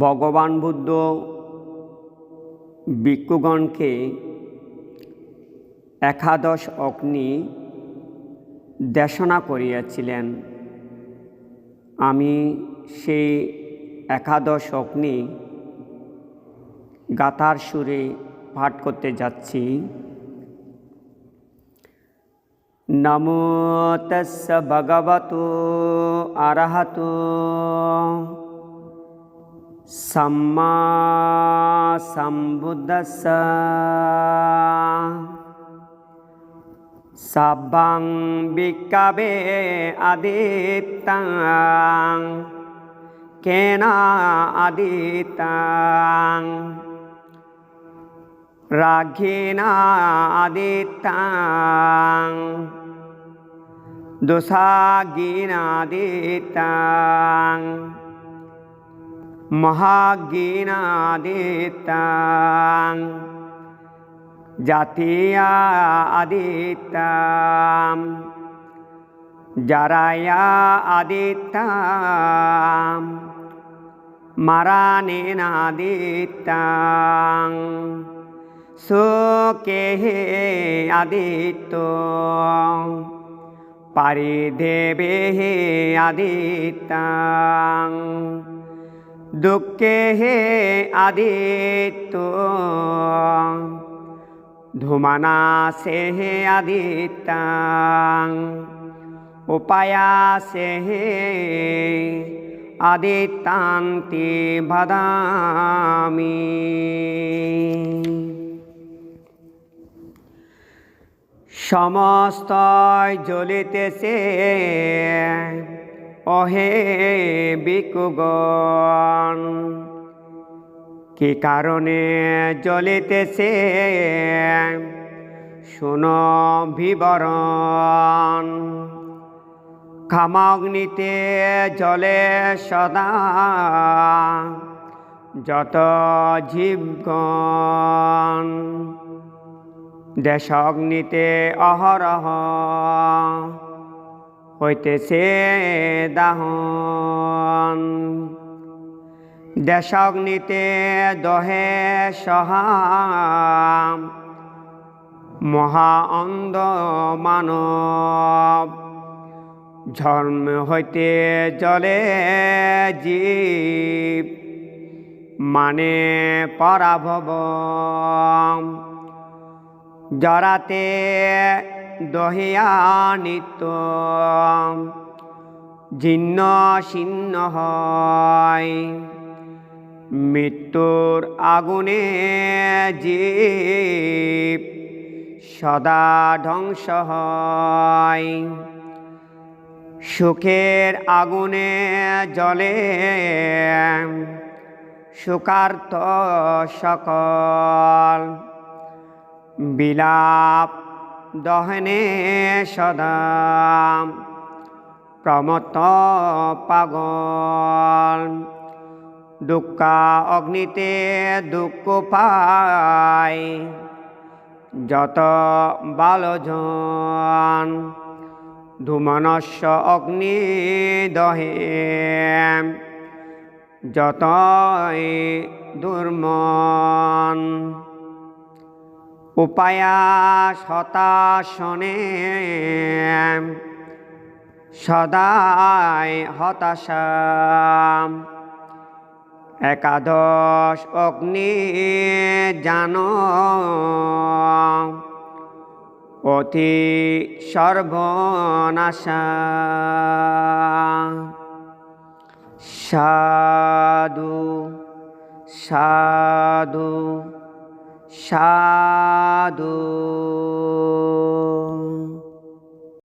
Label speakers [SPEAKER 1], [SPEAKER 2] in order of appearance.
[SPEAKER 1] ভগবান বুদ্ধ ভিক্ষুগণকে একাদশ অগ্নি দেশনা করিয়াছিলেন। আমি সেই একাদশ অগ্নি গাতার সুরে পাঠ করতে যাচ্ছি। নমো তস্য ভগবতো আরহতো। සම්මා සම්බුද්දස්ස සබ්බං භික්කවේ අදිත්තං කේනා අදිත්තං රාගේනා අදිත්තං දොසාගේනා අදිත්තං মহাগিনাদিত্যাং। জাতীয়া আদিত্যাম জারায়া আদিত্যাম মারানেনাদিত্যাং। সুকে আদিত্য। পারিদেবে আদিত্যাং। দুঃখে হে আদিত্য ধুমানাসে হে আদিত্যাং উপায়াসে হে আদিত্যান্তি ভাদামি। সমস্ত জ্বলিতেছে অহে বিকুগণ। কি কারণে জ্বলিতেছে? শুন বিবরণ। খামাগ্নিতে জলে সদা। যত জীবগণ দেশগ্নিতে অহরহ। হইতেছে দাহন। দেশগ্নিতে দহে সহা মহা অন্ধ মানব। ঝর্ম হইতে জলে জীব। মানে পরাভব। জরাতে দহিয়া নিত্য জীর্ণ শীর্ণ হয়। মৃত্যুর আগুনে জীব সদা ধ্বংস হয়। সুখের আগুনে জলে সুকার্ত সকল। বিলাপ দহনে সদা প্রমত পাগল। দুঃখা অগ্নিতে দুঃখ পায়, যত বালজন। ধুমনস্য অগ্নি দহে, যতই দুর্মন। উপায়া হতাশনে সদাই হতাশা একাদশ অগ্নি জান। অতি সর্বনাশা। সাধু সাধু। সাধু।